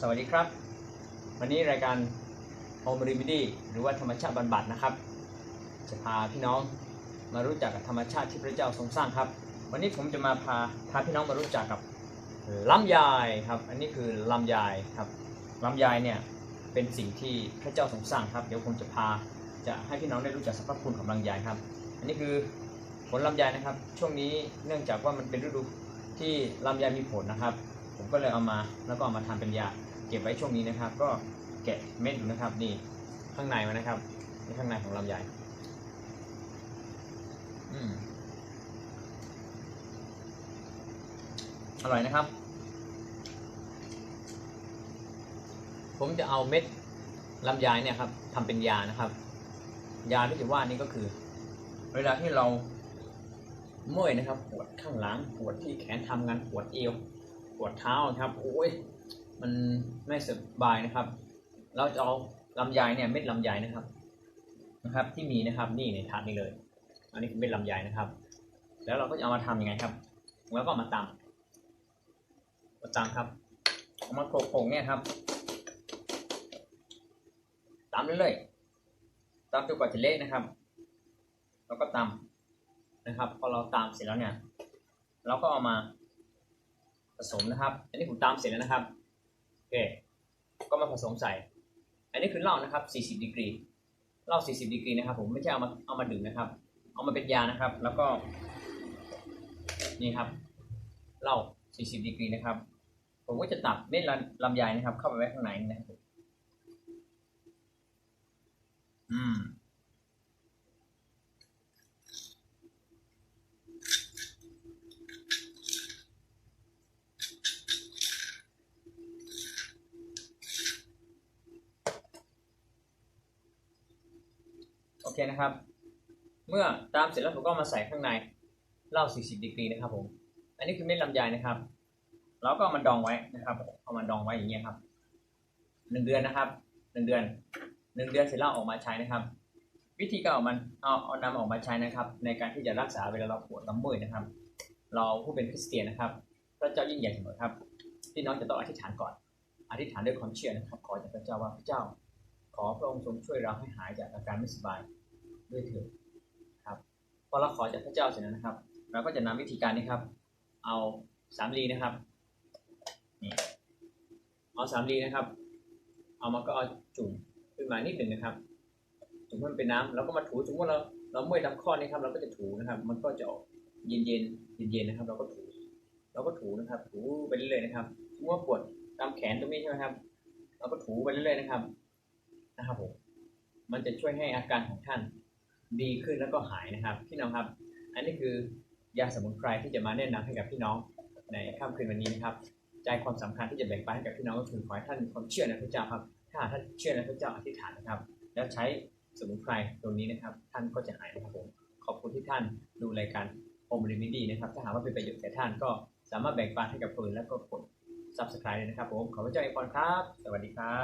สวัสดีครับ วันนี้รายการ Home Remedy หรือว่าธรรมชาติบำบัดนะครับ จะพาพี่น้องมารู้จักกับธรรมชาติที่พระเจ้าทรงสร้างครับ วันนี้ผมจะมาพาพาพี่น้องมารู้จักกับลำไยครับ อันนี้คือลำไยครับลำไยเนี่ยเป็นสิ่งที่พระเจ้าทรงสร้างครับ เดี๋ยวผมจะพาจะให้พี่น้องได้รู้จักสรรพคุณของลำไยครับ อันนี้คือผลลำไยนะครับ ช่วงนี้เนื่องจากว่ามันเป็นฤดูที่ลำไยมีผลนะครับ ผมก็เลยเอามาแล้วก็เอามาทำเป็นยาเก็บไว้ช่วงนี้นะครับ ก็แกะเม็ดนะครับนี่ข้างในมันนะครับนี่ข้างในของลำไยอืมอร่อยนะครับ ผมจะเอาเม็ดลำไยเนี่ยครับทำเป็นยานะครับ ยาที่จะว่านี่ก็คือ เวลาที่เราเมื่อยนะครับ ปวดข้างหลัง ปวดที่แขนทำงานปวดเอว ปวดเท้าครับโอ้ยมันไม่สบายนะครับ เราจะเอาลำไยเนี่ยเม็ดลำไยนะครับนะครับ ที่มีนะครับนี่ในถาดนี้เลย อันนี้คือเม็ดลำไยนะครับ แล้วเราก็จะเอามาทำยังไงครับ แล้วก็มาตำมาตำครับเอามาโขลกเนี่ยครับตำเรื่อยๆตำจนกว่าจะเละนะครับ แล้วก็ตำนะครับ พอเราตำเสร็จแล้วเนี่ย เราก็เอามา ผสมนะครับ อันนี้ผมตามเสร็จแล้วนะครับโอเคก็มาผสมใส่ อันนี้คือเหล้านะครับ 40ดีกรีเหล้า40ดีกรีนะครับ ผมไม่ใช่เอามาเอามาดื่มนะครับ เอามาเป็นยานะครับ แล้วก็นี่ครับเหล้า40ดีกรีนะครับ ผมก็จะตัดเม็ดลำลำไยนะครับ เข้าไปไว้ข้างในนะครับอืม เคนะครับ เมื่อตามเสร็จแล้วผมก็มาใส่ข้างในเหล้า 40ดีกรีนะครับผม อันนี้คือเม็ดลำไยนะครับเราก็มาดองไว้นะครับเอามาดองไว้อย่างเงี้ยครับหนึ่งเดือนนะครับหนึ่งเดือนหนึ่งเดือนเสร็จแล้วออกมาใช้นะครับ วิธีการเอามันเอาเอานำออกมาใช้นะครับ ในการที่จะรักษาเวลาเราปวดลำมือนะครับ เราผู้เป็นคริสเตียนนะครับ พระเจ้ายิ่งใหญ่เสมอครับพี่น้องจะต้องอธิษฐานก่อน อธิษฐานด้วยความเชื่อนะครับ ขอจากพระเจ้าว่าพระเจ้า ขอพระองค์ทรงช่วยเราให้หายจากอาการไม่สบาย ด้วยเถิดครับพอเราขอจากพระเจ้าเสร็จแล้วนะครับเราก็จะนำวิธีการนี้ครับ เอาสามลีนะครับนี่เอาสามลีนะครับ เอามาก็เอาจุ่มขึ้นมานิดหนึ่งนะครับจุ่มให้มันเป็นน้ำแล้วก็มาถูสมมติเราเราเมื่อยลำข้อนี่ครับ เราก็จะถูนะครับ มันก็จะออกเย็นเย็นเย็นเย็นนะครับ เราก็ถูเราก็ถูนะครับ ถูไปเรื่อยๆนะครับสมมติว่าปวดตามแขนตรงนี้ใช่ไหมครับ เราก็ถูไปเรื่อยๆนะครับนะครับผมมันจะช่วยให้อาการของท่าน ดีขึ้นแล้วก็หายนะครับพี่น้องครับ อันนี้คือยาสมุนไพรที่จะมาแนะนำให้กับพี่น้องในค่ำคืนวันนี้นะครับใจความสำคัญที่จะแบ่งปันให้กับพี่น้องก็คือขอให้ท่านมีความเชื่อในพระเจ้าครับ ถ้าท่านเชื่อในพระเจ้าอธิษฐานนะครับ แล้วใช้สมุนไพรตรงนี้นะครับ ท่านก็จะหายนะครับผมขอบคุณที่ท่านดูรายการโฮมรีมิดี้นะครับ ถ้าหากว่าเป็นประโยชน์แก่ท่านก็สามารถแบ่งปันให้กับคนแล้วก็กด subscribe เลยนะครับผมขอพระเจ้าอวยพรครับ สวัสดีครับ